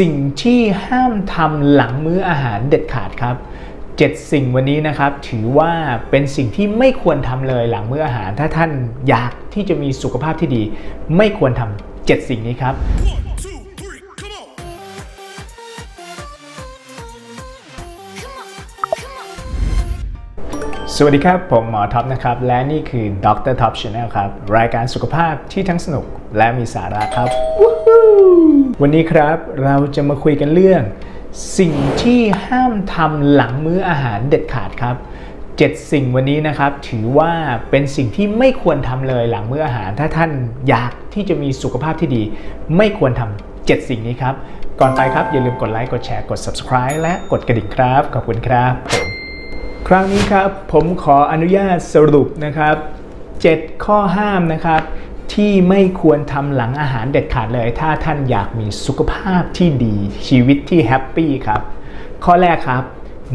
สิ่งที่ห้ามทำหลังมื้ออาหารเด็ดขาดครับ 7 สิ่งวันนี้นะครับถือว่าเป็นสิ่งที่ไม่ควรทำเลยหลังมื้ออาหาร ถ้าท่านอยากที่จะมีสุขภาพที่ดี ไม่ควรทำ7สิ่งนี้ครับ One, two, สวัสดีครับ ผมหมอท็อปนะครับ และนี่คือ Dr. Top Channel ครับ รายการสุขภาพที่ทั้งสนุกและมีสาระครับ Woo! วันนี้ครับเราจะมาคุยกันเรื่อง สิ่งที่ห้ามทำหลังมื้ออาหารเด็ดขาดครับ 7 สิ่งวันนี้นะครับถือว่าเป็นสิ่งที่ไม่ควรทำเลยหลังมื้ออาหาร ถ้าท่านอยากที่จะมีสุขภาพที่ดี ไม่ควรทำ7สิ่งนี้ครับ ก่อนไปครับอย่าลืมกดไลค์กดแชร์กด subscribe และกดกระดิ่งครับ ขอบคุณครับผมครั้งนี้ครับผมขออนุญาตสรุปนะครับ 7 ข้อห้ามนะครับ ที่ไม่ควรทำหลังอาหารเด็ดขาดเลย ถ้าท่านอยากมีสุขภาพที่ดีชีวิตที่แฮปปี้ครับ ข้อแรกครับ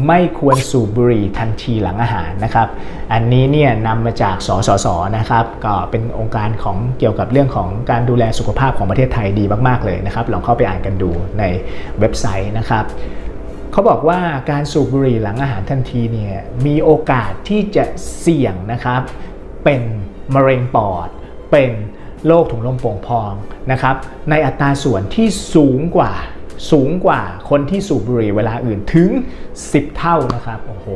ไม่ควรสูบบุหรี่ทันทีหลังอาหารนะครับ อันนี้เนี่ยนำมาจากสสสนะครับ ก็เป็นองค์การของเกี่ยวกับเรื่องของการดูแลสุขภาพของประเทศไทยดีมาก ๆ เลยนะครับ ลองเข้าไปอ่านกันดูในเว็บไซต์นะครับ เขาบอกว่าการสูบบุหรี่หลังอาหารทันทีเนี่ยมีโอกาสที่จะเสี่ยงนะครับ เป็นมะเร็งปอด เป็น โรคถุงลมโป่งพองนะครับในอัตราส่วนที่สูงกว่า สูงกว่าคนที่สูบบุหรี่เวลาอื่นถึง 10 เท่านะครับโอ้โห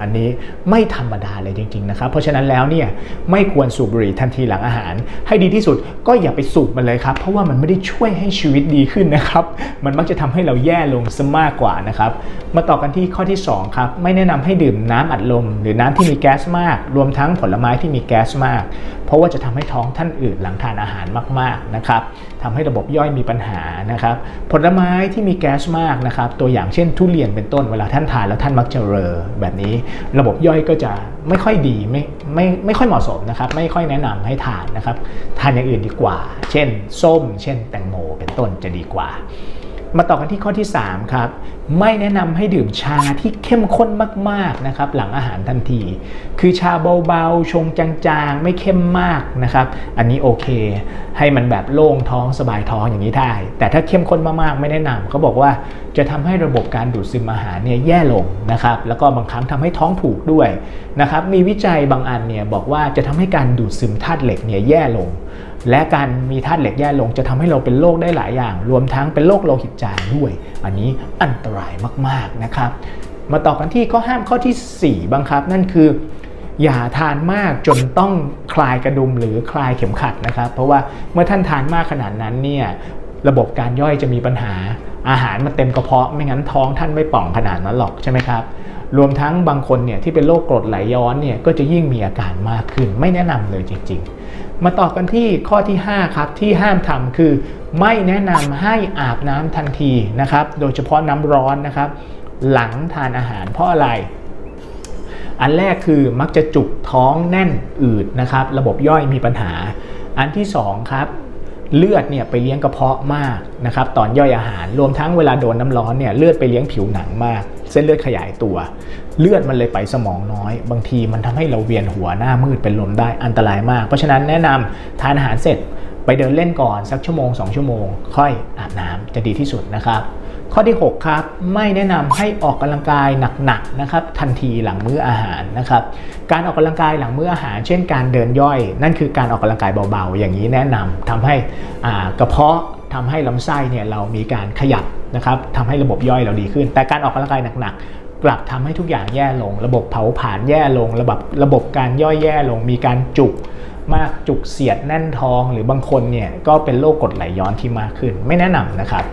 อันนี้ไม่ธรรมดาเลยจริงๆนะครับเพราะฉะนั้นแล้วเนี่ยไม่ควรสูบบุหรี่ทันทีหลังอาหาร ให้ดีที่สุดก็อย่าไปสูบมันเลยครับ เพราะว่ามันไม่ได้ช่วยให้ชีวิตดีขึ้นนะครับ มันมักจะทำให้เราแย่ลงซะมากกว่านะครับมาต่อกันที่ข้อที่2ครับไม่แนะนำให้ดื่มน้ำอัดลม หรือน้ำที่มีแก๊สมาก รวมทั้งผลไม้ที่มีแก๊สมาก เพราะว่าจะทำให้ท้องท่านอืดหลังทานอาหารมากๆนะครับ ทำให้ระบบย่อยมีปัญหานะครับผลไม้ที่มีแก๊สมากนะครับตัวอย่างเช่นทุเรียนเป็นต้นเวลาท่านทานแล้วท่านมักจะเรอแบบนี้ ระบบย่อยก็จะไม่ค่อยดีไม่ไม่ไม่ค่อยเหมาะสมนะครับไม่ค่อยแนะนำให้ทานนะครับทานอย่างอื่นดีกว่า เช่น ส้ม เช่น แตงโมเป็นต้นจะดีกว่า มาต่อกันที่ข้อที่ 3 ครับ ไม่แนะนำให้ดื่มชาที่เข้มข้นมากๆนะครับ หลังอาหารทันที คือชาเบาๆ ชงจางๆ ไม่เข้มมากนะครับ อันนี้โอเค ให้มันแบบโล่งท้องสบายท้องอย่างนี้ได้ แต่ถ้าเข้มข้นมากๆ ไม่แนะนำเขาบอกว่าจะทำให้ระบบการดูดซึมอาหารเนี่ยแย่ลงนะครับ แล้วก็บางครั้งทำให้ท้องผูกด้วยนะครับ มีวิจัยบางอันเนี่ยบอกว่าจะทำให้การดูดซึมธาตุเหล็กเนี่ยแย่ลง และการมีธาตุเหล็กแย่ลงจะทำให้เราเป็นโรคได้หลายอย่าง รวมทั้งเป็นโรคโลหิตจางด้วย อันนี้อันตรายมากๆนะครับ มาต่อกันที่ข้อห้ามข้อที่ 4 บังคับ นั่นคือ อย่าทานมากจนต้องคลายกระดุมหรือคลายเข็มขัดนะครับ เพราะว่าเมื่อท่านทานมากขนาดนั้นเนี่ยระบบการย่อยจะมีปัญหาอาหารมันเต็มกระเพาะไม่งั้นท้องท่านไม่ป่องขนาดนั้นหรอกใช่ไหมครับ รวมทั้งบางคนเนี่ยที่เป็นโรคกรดไหลย้อนเนี่ยก็จะยิ่งมีอาการมากขึ้น ไม่แนะนำเลยจริง ๆ มาต่อกันที่ข้อที่ 5 ครับ ที่ห้ามทำคือ ไม่แนะนำให้อาบน้ำทันทีนะครับ โดยเฉพาะน้ำร้อนนะครับ หลังทานอาหารเพราะอะไร อันแรกคือมักจะจุกท้องแน่นอืดนะครับ ระบบย่อยมีปัญหา อันที่สองครับ เลือดเนี่ยไปเลี้ยงกระเพาะมากนะครับตอนย่อยอาหาร รวมทั้งเวลาโดนน้ำร้อนเนี่ยเลือดไปเลี้ยงผิวหนังมาก เส้นเลือดขยายตัว เลือดมันเลยไปสมองน้อย บางทีมันทำให้เราเวียนหัวหน้ามืดเป็นลมได้อันตรายมาก เพราะฉะนั้นแนะนำทานอาหารเสร็จไปเดินเล่นก่อนสักชั่วโมง 2 ชั่วโมง ค่อยอาบน้ำจะดีที่สุดนะครับ ข้อที่ 6 ครับ ไม่แนะนำให้ออกกำลังกายหนักๆนะครับทันทีหลังมื้ออาหารนะครับการออกกำลังกายหลังมื้ออาหาร เช่นการเดินย่อย นั่นคือการออกกำลังกายเบาๆ อย่างนี้แนะนำทำให้กระเพาะทำให้ลำไส้เนี่ยเรามีการขยับนะครับทำให้ระบบย่อยเราดีขึ้น แต่การออกกำลังกายหนักๆกลับทำให้ทุกอย่างแย่ลง ระบบเผาผลาญแย่ลง ระบบระบบการย่อยแย่ลง มีการจุก มากจุกเสียดแน่นท้อง หรือบางคนเนี่ยก็เป็นโรคกรดไหลย้อนที่มากขึ้น ไม่แนะนำนะครับ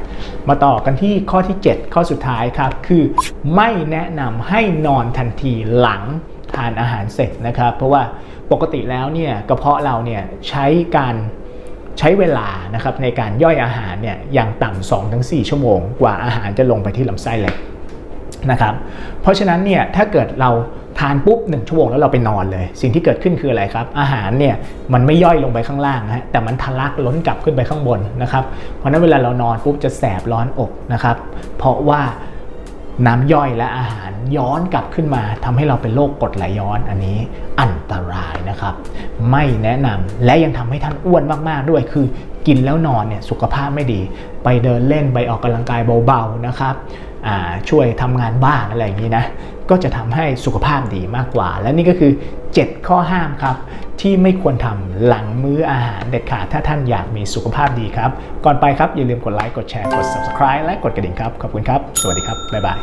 มาต่อกันที่ข้อที่ 7 ข้อสุดท้ายครับ คือไม่แนะนำให้นอนทันทีหลังทานอาหารเสร็จนะครับ เพราะว่าปกติแล้วเนี่ยกระเพาะเราเนี่ยใช้การใช้เวลานะครับในการย่อยอาหารเนี่ยอย่างต่ำ2-4ชั่วโมง กว่าอาหารจะลงไปที่ลำไส้เล็กนะครับ เพราะฉะนั้นเนี่ยถ้าเกิดเรา ทานปุ๊บหนึ่งชั่วโมงแล้วเราไปนอนเลย สิ่งที่เกิดขึ้นคืออะไรครับ อาหารเนี่ยมันไม่ย่อยลงไปข้างล่างนะฮะแต่มันทะลักล้นกลับขึ้นไปข้างบนนะครับเพราะนั้นเวลาเรานอนปุ๊บจะแสบร้อนอกนะครับ เพราะว่าน้ำย่อยและอาหารย้อนกลับขึ้นมาทำให้เราเป็นโรคกรดไหลย้อนอันนี้อันตรายนะครับ ไม่แนะนำและยังทำให้ท่านอ้วนมากๆด้วยคือ กินแล้วนอนเนี่ยสุขภาพไม่ดี ไปเดินเล่นไปออกกำลังกายเบาๆนะครับช่วยทำงานบ้านอะไรอย่างนี้นะก็จะทำให้สุขภาพดีมากกว่า และนี่ก็คือ 7 ข้อห้ามครับ ที่ไม่ควรทำหลังมื้ออาหารเด็ดขาดถ้าท่านอยากมีสุขภาพดีครับ ก่อนไปครับ อย่าลืมกดไลค์กดแชร์กด subscribe และกดกระดิ่งครับ ขอบคุณครับ สวัสดีครับ บ๊ายบาย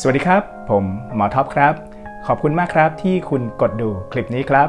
สวัสดีครับ ผมหมอท็อปครับ ขอบคุณมากครับที่คุณกดดูคลิปนี้ครับ